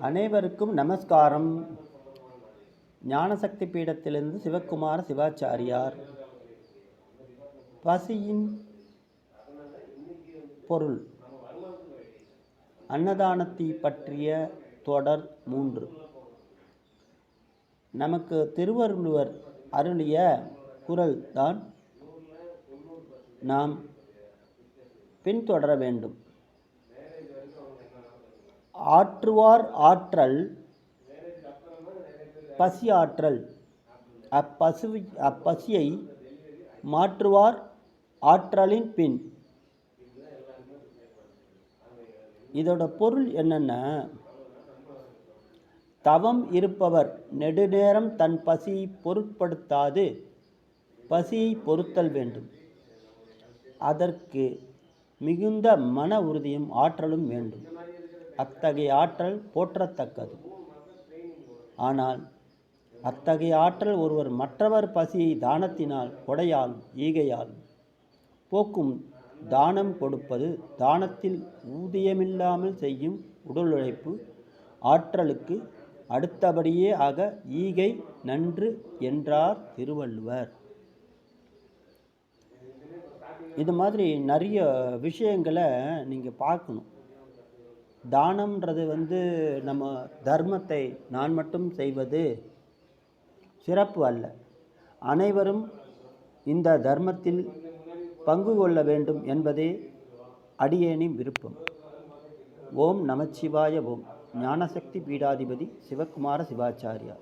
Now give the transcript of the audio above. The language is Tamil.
அனைவருக்கும் நமஸ்காரம். ஞானசக்தி பீடத்திலிருந்து சிவக்குமார சிவாச்சாரியார். பசியின் பொருள். அன்னதானத்தை பற்றிய தொடர் மூன்று. நமக்கு திருவள்ளுவர் அருளிய குரல் தான் நாம் பின்தொடர வேண்டும். ஆற்றுவார் ஆற்றல் பசி ஆற்றல். அப்பசு அப்பசியை மாற்றுவார் ஆற்றலின் பின். இதோட பொருள் என்னென்ன தவம் இருப்பவர் நெடுநேரம் தன் பசியை பொருட்படுத்தாது பசியை பொறுத்தல் வேண்டும். அதற்கு மிகுந்த மன உறுதியும் ஆற்றலும் வேண்டும். அத்தகைய ஆற்றல் போற்றத்தக்கது. ஆனால் அத்தகைய ஆற்றல் ஒருவர் மற்றவர் பசியை தானத்தினால் கொடையால் ஈகையால் போக்கும் தானம் கொடுப்பது தானத்தில் ஊதியமில்லாமல் செய்யும் உடல் உழைப்பு ஆற்றலுக்கு அடுத்தபடியே ஆக ஈகை நன்று என்றார் திருவள்ளுவர். இது மாதிரி நிறைய விஷயங்களை நீங்கள் பார்க்கணும். தானம்ன்றது வந்து நம்ம தர்மத்தை நான் மட்டும் செய்வது சிறப்பு அல்ல. அனைவரும் இந்த தர்மத்தில் பங்கு கொள்ள வேண்டும் என்பதே அடியேனின் விருப்பம். ஓம் நமச்சிவாய ஓம். ஞானசக்தி பீடாதிபதி சிவக்குமார சிவாச்சாரியா